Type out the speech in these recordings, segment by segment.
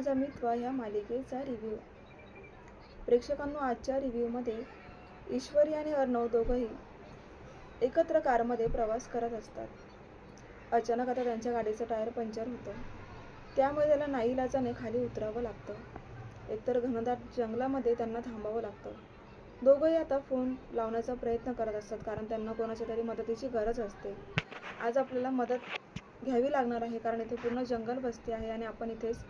माझा मित्र या मालिकेचा रिव्ह्यू प्रेक्षकांनो आजच्या रिव्ह्यूमध्ये ईश्वरी आणि अर्णव दोघंही एकत्र कारमध्ये प्रवास करत असतात. अचानक आता त्यांच्या गाडीचं टायर पंक्चर होतं. त्यामुळे त्याला नाईलाजाने खाली उतरावं लागतं. एकतर घनदाट जंगलामध्ये त्यांना थांबावं लागतं. दोघंही आता फोन लावण्याचा प्रयत्न करत असतात कारण त्यांना कोणाच्या तरी मदतीची गरज असते. आज आपल्याला मदत घ्यावी लागणार आहे कारण इथे पूर्ण जंगल बसते आहे आणि आपण इथेच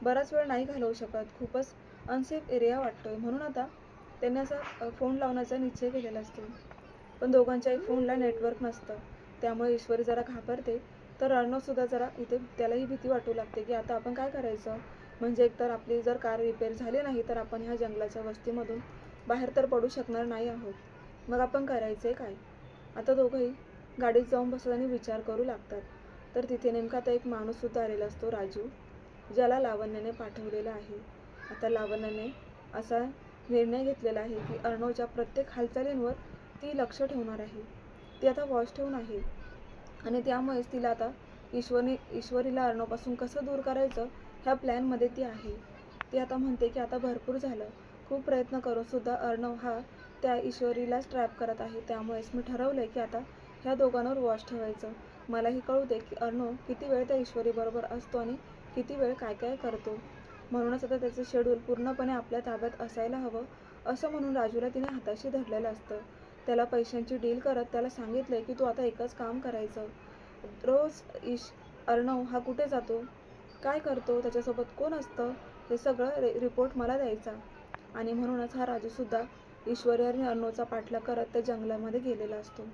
बराच वेळ नाही घालवू शकत. खूपच अनसेफ एरिया वाटतोय. म्हणून आता त्यांनी असा फोन लावण्याचा निश्चय केलेला असतो. पण दोघांच्याही फोनला नेटवर्क नसतं. त्यामुळे ईश्वरी जरा घाबरते. तर अर्णवसुद्धा जरा इथे त्यालाही भीती वाटू लागते की आता आपण काय करायचं? म्हणजे एकतर आपली जर कार रिपेअर झाली नाही तर आपण ह्या जंगलाच्या वस्तीमधून बाहेर तर पडू शकणार नाही आहोत. मग आपण करायचे काय? आता दोघंही गाडीत जाऊन बसत आणि विचार करू लागतात. तर तिथे नेमका आता एक माणूससुद्धा आलेला असतो राजू. ज्याला लावण्याने पाठवलेलं आहे. आता लावण्याने असा निर्णय घेतलेला आहे की अर्णवच्या प्रत्येक हालचालींवर ती लक्ष ठेवणार आहे. ती आता वॉच ठेवून आहे. आणि त्यामुळेच तिला आता ईश्वरी ईश्वरीला अर्णवपासून कसं दूर करायचं ह्या प्लॅनमध्ये ती आहे. ती आता म्हणते की आता भरपूर झालं. खूप प्रयत्न करूनसुद्धा अर्णव हा त्या ईश्वरीलाच ट्रॅप करत आहे. त्यामुळेच मी ठरवलं आहे की आता ह्या दोघांवर वॉच ठेवायचं. मलाही कळू दे की अर्णव किती वेळ त्या ईश्वरीबरोबर असतो आणि किती वेळ काय काय करतो? म्हणूनच आता त्याचं शेड्यूल पूर्णपणे आपल्या ताब्यात असायला हवं असं म्हणून राजूला तिने हाताशी धरलेलं असतं. त्याला पैशांची डील करत त्याला सांगितलंय की तू आता एकच काम करायचं. रोज ईश अर्णव हा कुठे जातो? काय करतो? त्याच्यासोबत कोण असतं? हे सगळं रे रिपोर्ट मला द्यायचा. आणि म्हणूनच हा राजूसुद्धा ईश्वरी आणि अर्णवचा पाठलाग करत त्या जंगलामध्ये गेलेला असतो.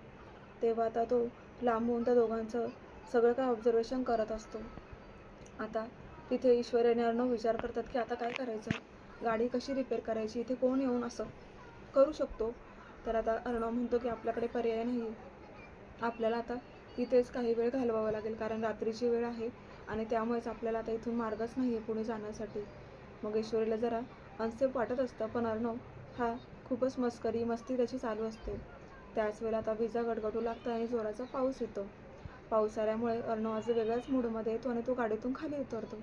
तेव्हा आता तो लांबून त्या दोघांचं सगळं काय ऑब्झर्वेशन करत असतो. आता तिथे ईश्वर आणि विचार करतात की आता काय करायचं? गाडी कशी रिपेअर करायची? इथे कोण येऊन असं करू शकतो? तर आता अर्णव म्हणतो की आपल्याकडे पर्याय नाही. आपल्याला आता इथेच काही वेळ घालवावा लागेल कारण रात्रीची वेळ आहे आणि त्यामुळेच आपल्याला आता इथून मार्गच नाही आहे पुढे जाण्यासाठी. मग ईश्वरीला जरा अनसेफ वाटत असतं पण अर्णव हा खूपच मस्करी मस्ती त्याची चालू असते. त्याच वेळेला आता विजा गडगडू लागतं आणि जोराचा पाऊस येतो. पावसाळ्यामुळे आल्यामुळे अर्णव आज वेगळ्याच मूडमध्ये येतो आणि तो गाडीतून खाली उतरतो.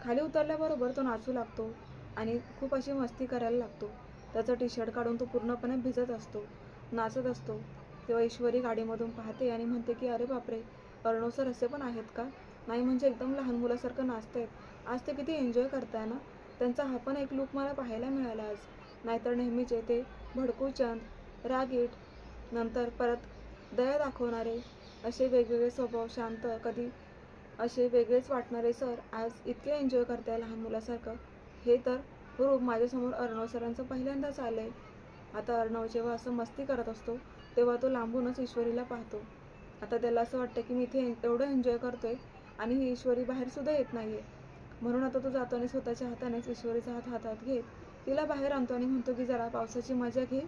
खाली उतरल्याबरोबर तो नाचू लागतो आणि खूप अशी मस्ती करायला लागतो. त्याचा टी शर्ट काढून तो पूर्णपणे भिजत असतो नाचत असतो. तेव्हा ईश्वरी गाडीमधून पाहते आणि म्हणते की अरे बापरे अर्णव सर असे पण आहेत का? नाही म्हणजे एकदम लहान मुलासारखं नाचतायत. आज ते किती एन्जॉय करताय ना? त्यांचा हा पण एक लूक मला पाहायला मिळाला आज. नाहीतर नेहमीचे ते भडकूचंद रागीट नंतर परत दया दाखवणारे असे वेगवेगळे स्वभाव शांत कधी असे वेगळेच वाटणारे सर आज इतके एन्जॉय करताय लहान मुलासारखं. हे तर रूप माझ्यासमोर अर्णव सरांचं पहिल्यांदाच आलं आहे आता अर्णव जेव्हा असं मस्ती करत असतो तेव्हा तो लांबूनच ईश्वरीला पाहतो. आता त्याला असं वाटतं की मी इथे एवढं एन्जॉय करतोय आणि ही ईश्वरी बाहेरसुद्धा येत नाही आहे म्हणून आता तो जातो आणि स्वतःच्या हातानेच ईश्वरीचा हात हातात घेत तिला बाहेर आणतो आणि म्हणतो की जरा पावसाची मजा घे.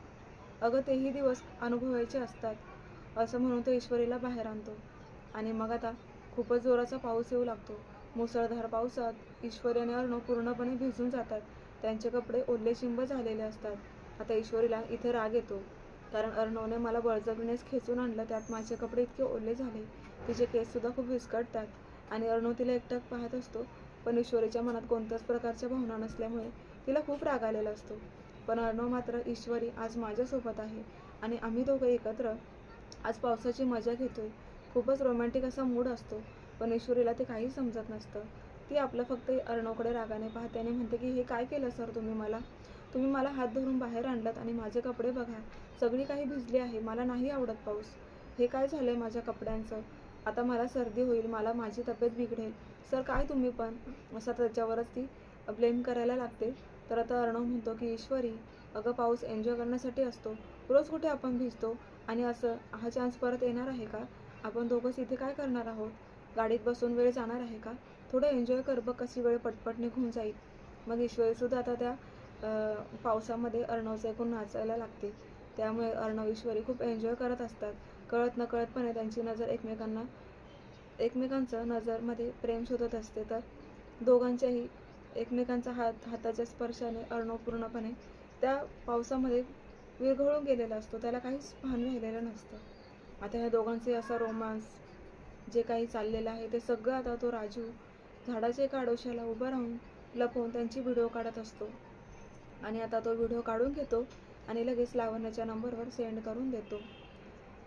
अगं तेही दिवस अनुभवायचे असतात. असं म्हणून तो ईश्वरीला बाहेर आणतो. आणि मग आता खूपच जोराचा पाऊस येऊ लागतो. मुसळधार पावसात ईश्वरी आणि अर्णव पूर्णपणे भिजून जातात. त्यांचे कपडे ओले शिंब झालेले असतात. आता ईश्वरीला इथे राग येतो. कारण अर्णवने मला बळजबरीनेच खेचून आणलं. त्यात माझे कपडे इतके ओले झाले. तिचे केससुद्धा खूप विस्कटतात. आणि अर्णव तिला एकटक पाहत असतो. पण ईश्वरीच्या मनात कोणत्याच प्रकारच्या भावना नसल्यामुळे तिला खूप राग आलेला असतो. पण अर्णव मात्र ईश्वरी आज माझ्यासोबत आहे. आणि आम्ही दोघं एकत्र आज पावसाची मजा घेतोय. खूपच रोमॅन्टिक असा मूड असतो. पण ईश्वरीला ते काही समजत नसतं. ती आपलं फक्त अर्णवकडे रागाने पाहते आणि म्हणते की हे काय केलं सर तुम्ही मला? तुम्ही मला हात धरून बाहेर आणलात आणि माझे कपडे बघा. सगळी काही भिजली आहे. मला नाही आवडत पाऊस. हे काय झालं आहे माझ्या कपड्यांचं? आता मला सर्दी होईल. मला माझी तब्येत बिघडेल. सर काय तुम्ही पण? असं त्याच्यावरच ती ब्लेम करायला लागते. तर आता अर्णव म्हणतो की ईश्वरी अगं पाऊस एन्जॉय करण्यासाठी असतो. रोज कुठे आपण भिजतो? आणि असं हा चान्स परत येणार आहे का? आपण दोघंच इथे काय करणार आहोत? गाडीत बसून वेळ जाणार आहे का? थोडं एन्जॉय कर बघ कशी वेळ पटपट निघून जाईल. मग ईश्वरीसुद्धा आता त्या पावसामध्ये अर्णवचं ऐकून नाचायला लागते. त्यामुळे अर्णव ईश्वरी खूप एन्जॉय करत असतात. कळत नकळतपणे त्यांची नजर एकमेकांना एकमेकांचं नजरमध्ये प्रेम शोधत असते. तर दोघांच्याही एकमेकांचा हात हाताच्या स्पर्शाने अर्णव पूर्णपणे त्या पावसामध्ये विरघळून गेलेला असतो. त्याला काहीच भान राहिलेलं नसतं. आता ह्या दोघांचे असा रोमांस जे काही चाललेलं आहे ते सगळं आता तो राजू झाडाच्या एका आडोशाला उभं राहून लपवून त्यांची व्हिडिओ काढत असतो. आणि आता तो व्हिडिओ काढून घेतो आणि लगेच लावण्याच्या नंबरवर सेंड करून देतो.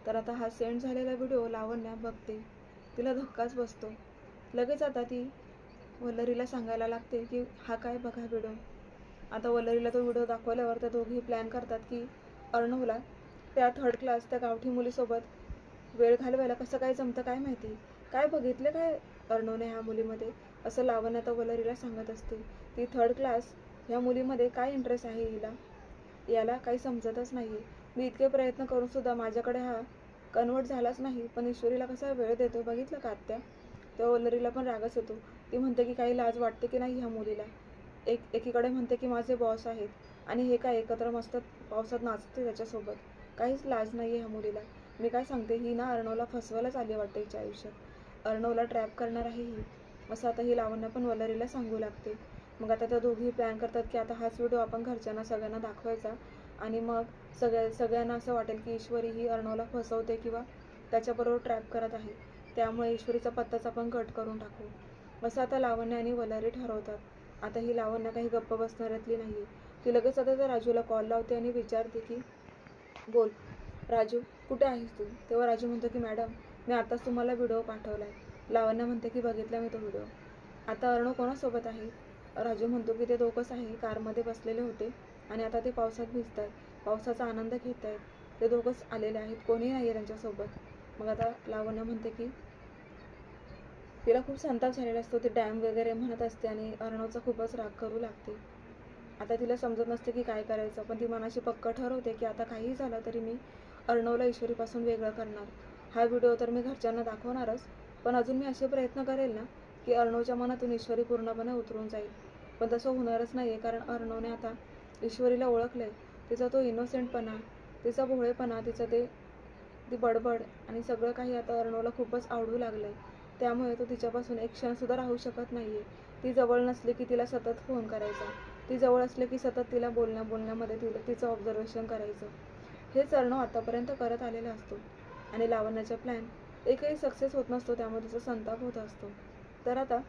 तर आता हा सेंड झालेला व्हिडिओ लावण्या बघते. तिला धक्काच बसतो. लगेच आता ती वल्लरीला सांगायला लागते की हा काय बघा व्हिडिओ आता वल्लरीला तो व्हिडिओ दाखवल्यावर त्या दोघी प्लॅन करतात की अर्णवला त्या थर्ड क्लास त्या गावठी मुलीसोबत वेळ घालवायला कसं काय जमतं काय माहिती? काय बघितलं काय अर्णवने ह्या मुलीमध्ये? असं लावण्या तर वलरीला सांगत असते. ती थर्ड क्लास ह्या मुलीमध्ये काय इंटरेस्ट आहे हिला? याला काही समजतच नाही मी इतके प्रयत्न करून सुद्धा माझ्याकडे हा कन्वर्ट झालाच नाही पण ईश्वरीला कसा वेळ देतो? बघितलं का आत्या? तेव्हा वल्लरीला पण रागच येतो. ती म्हणते की काही लाज वाटते की नाही ह्या मुलीला? एक एकीकडे म्हणते की माझे बॉस आहेत आणि हे काय एकत्र मस्त पावसात नाचते त्याच्यासोबत. काहीच लाज नाही आहे ह्या मुलीला. मी काय सांगते ही ना अर्णवला फसवायलाच आली वाटते हिच्या आयुष्यात. अर्णवला ट्रॅप करणार आहे ही. असं आता ही लावण्य पण वलरीला सांगू लागते. मग आता त्या दोघी प्लॅन करतात की आता हाच व्हिडिओ आपण घरच्यांना सगळ्यांना दाखवायचा आणि मग सगळ्या सगळ्यांना असं वाटेल की ईश्वरी ही अर्णवला फसवते किंवा त्याच्याबरोबर ट्रॅप करत आहे. त्यामुळे ईश्वरीचा पत्ताच आपण कट करून टाकू. असं आता लावण्य आणि वलारी ठरवतात. आता ही लावण्य काही गप्प बसणाऱ्यातली नाही आहे ती लगेच आता त्या राजूला कॉल लावते आणि विचारते की बोल राजू कुठे आहेस तू? तेव्हा राजू म्हणतो की मॅडम मी आताच तुम्हाला व्हिडिओ पाठवला आहे लावण्य म्हणते की बघितला मी तो व्हिडिओ. आता अर्णव कोणासोबत आहे? राजू म्हणतो की ते दोघंच आहे कारमध्ये बसलेले होते आणि आता ते पावसात भिजत आहेत पावसाचा आनंद घेत आहेत ते दोघंच आलेले आहेत कोणी नाही आहे त्यांच्यासोबत. मग आता लावण्य म्हणते की तिला खूप संताप झालेला असतो. ते डॅम वगैरे म्हणत असते आणि अर्णवचा खूपच राग करू लागते. आता तिला समजत नसते की काय करायचं. पण ती मनाशी पक्क ठरवते की आता काहीही झालं तरी मी अर्णवला ईश्वरीपासून वेगळं करणार. हा व्हिडिओ तर मी घरच्यांना दाखवणारच. पण अजून मी असे प्रयत्न करेल ना की अर्णवच्या मनातून ईश्वरी पूर्णपणे उतरून जाईल. पण तसं होणारच नाही आहे कारण अर्णवने आता ईश्वरीला ओळखलं आहे तिचा तो इनोसेंटपणा तिचा भोळेपणा तिचं ते ती बडबड आणि सगळं काही आता अर्णवला खूपच आवडू लागलं आहे त्यामुळे तो तिच्यापासून एक क्षणसुद्धा राहू शकत नाही आहे ती जवळ नसली की तिला सतत फोन करायचा. ती जवळ असले की सतत तिला बोलण्या बोलण्यामध्ये तिला तिचं ऑब्झर्वेशन करायचं. हे चरणं आतापर्यंत करत आलेला असतो. आणि लावण्याचा प्लॅन एकही सक्सेस होत नसतो त्यामुळे तिचा संताप होत असतो. तर आता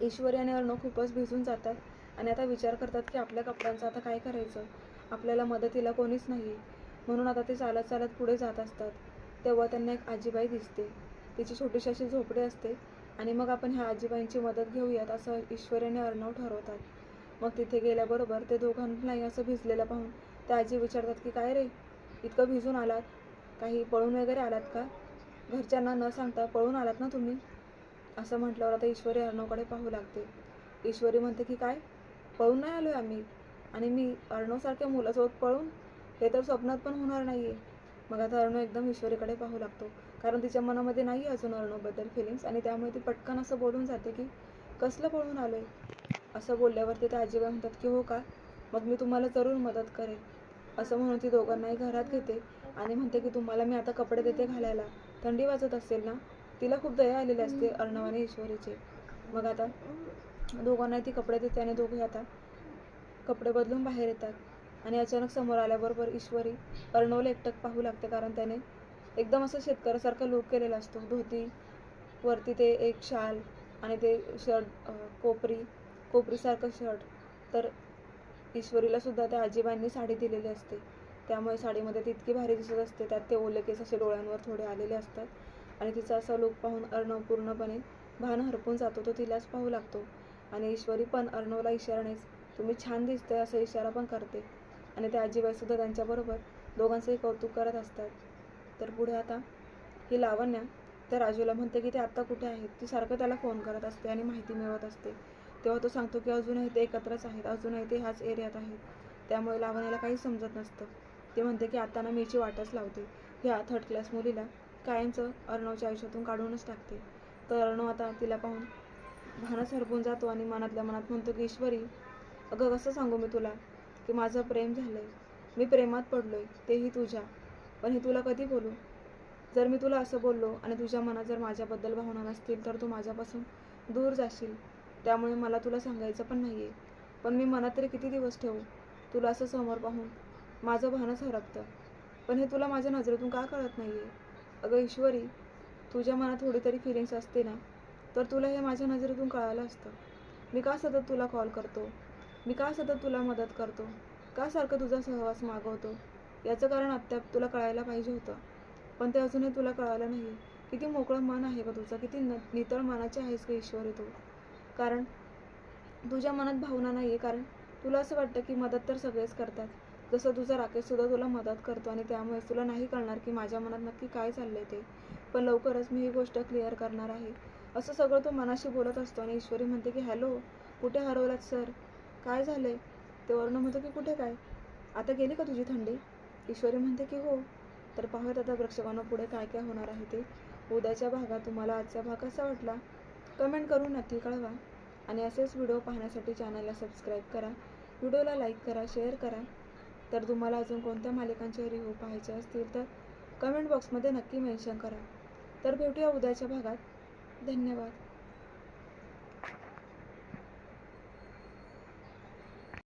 ईश्वरी आणि अर्णव खूपच भिजून जातात आणि आता विचार करतात की आपल्या कपड्यांचं आता काय करायचं? आपल्याला मदतीला कोणीच नाही म्हणून आता ते चालत चालत पुढे जात असतात. तेव्हा त्यांना एक आजीबाई दिसते. तिची छोटीशी अशी झोपडी असते आणि मग आपण ह्या आजीबाईंची मदत घेऊयात असं ईश्वरीने अर्णव ठरवतात. मग तिथे गेल्याबरोबर ते दोघांनाही असं भिजलेलं पाहून त्या आजी विचारतात की काय रे इतकं भिजून आलात? काही पळून वगैरे आलात का? घरच्यांना न सांगता पळून आलात ना तुम्ही? असं म्हटल्यावर आता ईश्वरी अर्णवकडे पाहू लागते. ईश्वरी म्हणते की काय? पळून नाही आलोय आम्ही. आणि मी अर्णवसारख्या मुलासोबत पळून? हे तर स्वप्नात पण होणार नाही आहे मग आता अर्णव एकदम ईश्वरीकडे पाहू लागतो. कारण तिच्या मनामध्ये नाही आहे अजून अर्णवबद्दल फिलिंग्स आणि त्यामुळे ती पटकन असं बोलून जाते की कसलं पळून आहे असं बोलल्यावरती त्या आजीबाई म्हणतात की हो का? मग मी तुम्हाला जरूर मदत करेन. असं म्हणून ती दोघांनाही घरात घेते आणि म्हणते की तुम्हाला मी आता कपडे देते घालायला. थंडी वाजत असेल ना? तिला खूप दया आलेली असते अर्णव आणि ईश्वरीचे मग आता दोघांनाही ती कपडे देते आणि दोघे आता कपडे बदलून बाहेर येतात. आणि अचानक समोर आल्याबरोबर ईश्वरी अर्णवला एकटक पाहू लागते कारण त्याने एकदम असं शेतकऱ्यासारखा लुक केलेला असतो. धोती वरती ते एक शाल आणि ते शर्ट कोपरी कोपरीसारखं शर्ट तर ईश्वरीला सुद्धा त्या आजीबाईंनी साडी दिलेली असते. त्यामुळे साडीमध्ये ती इतकी भारी दिसत असते. त्यात ते ओले केस असे डोळ्यांवर थोडे आलेले असतात. आणि तिचा असा लुक पाहून अर्णव पूर्णपणे भान हरपून जातो. तो तिलाच पाहू लागतो. आणि ईश्वरी पण अर्णवला इशारानेच तुम्ही छान दिसतंय असा इशारा पण करते. आणि त्या आजीबाईसुद्धा त्यांच्याबरोबर दोघांचंही कौतुक करत असतात. तर पुढे आता ही लावण्या. त्या राजूला म्हणते की ते आत्ता कुठे आहेत? ती सारखं त्याला फोन करत असते आणि माहिती मिळवत असते. तेव्हा तो सांगतो की अजूनही ते एकत्रच आहेत. अजूनही ते ह्याच एरियात आहेत. त्यामुळे लावण्याला काही समजत नसतं. ते म्हणते की आता ना मीची वाटच लावते. ह्या थर्ड क्लास मुलीला कायमचं अर्णवच्या आयुष्यातून काढूनच टाकते. तर अर्णव आता तिला पाहून भानच हरपून जातो आणि मनातल्या मनात म्हणतो की ईश्वरी अगं कसं सांगू मी तुला? की माझं प्रेम झालंय. मी प्रेमात पडलोय. तेही तुझ्या. पण हे तुला कधी बोलू? जर मी तुला असं बोललो आणि तुझ्या मनात जर माझ्याबद्दल भावना नसतील तर तू माझ्यापासून दूर जाशील. त्यामुळे मला तुला सांगायचं पण नाही आहे पण मी मनात तरी किती दिवस ठेवू? तुला असं समोर पाहून माझं भानच हरपतं पण हे तुला माझ्या नजरेतून का कळत नाही आहे अगं ईश्वरी तुझ्या मनात थोडी तरी फिलिंग्स असते ना? तर तुला हे माझ्या नजरेतून कळालं असतं. मी का सतत तुला कॉल करतो? मी का सतत तुला मदत करतो? का सारखं तुझा सहवास मागवतो? याचं कारण अद्याप तुला कळायला पाहिजे होतं. पण ते अजूनही तुला कळालं नाही. किती मोकळं मन आहे का तुझं. किती न नितळ मनाचे आहेस का ईश्वरी तू. कारण तुझ्या मनात भावना नाही आहे कारण तुला असं वाटतं की मदत तर सगळेच करतात. जसं तुझा राकेशसुद्धा तुला मदत करतो आणि त्यामुळे तुला नाही कळणार की माझ्या मनात नक्की काय चाललंय ते. पण लवकरच मी ही गोष्ट क्लिअर करणार आहे. असं सगळं तो मनाशी बोलत असतो आणि ईश्वरी म्हणते की हॅलो कुठे हरवलात सर? काय झालंय? ते वर्ण म्हणतो की कुठे काय? आता गेली का तुझी थंडी? ईश्वरी म्हणते की हो तर पाहूयात आता प्रेक्षकांना पुढे काय काय होणार आहे ते. उद्याच्या भागात तुम्हाला आजचा भाग कसा वाटला? कमेंट करून नक्की कळवा. आणि असेच व्हिडिओ पाहण्यासाठी चॅनलला सबस्क्राईब करा. व्हिडिओला लाईक करा शेअर करा. तर तुम्हाला अजून कोणत्या मालिकांचे रिव्ह्यू पाहायचे असतील तर कमेंट बॉक्समध्ये नक्की मेन्शन करा. तर भेटूया उद्याच्या भागात. धन्यवाद.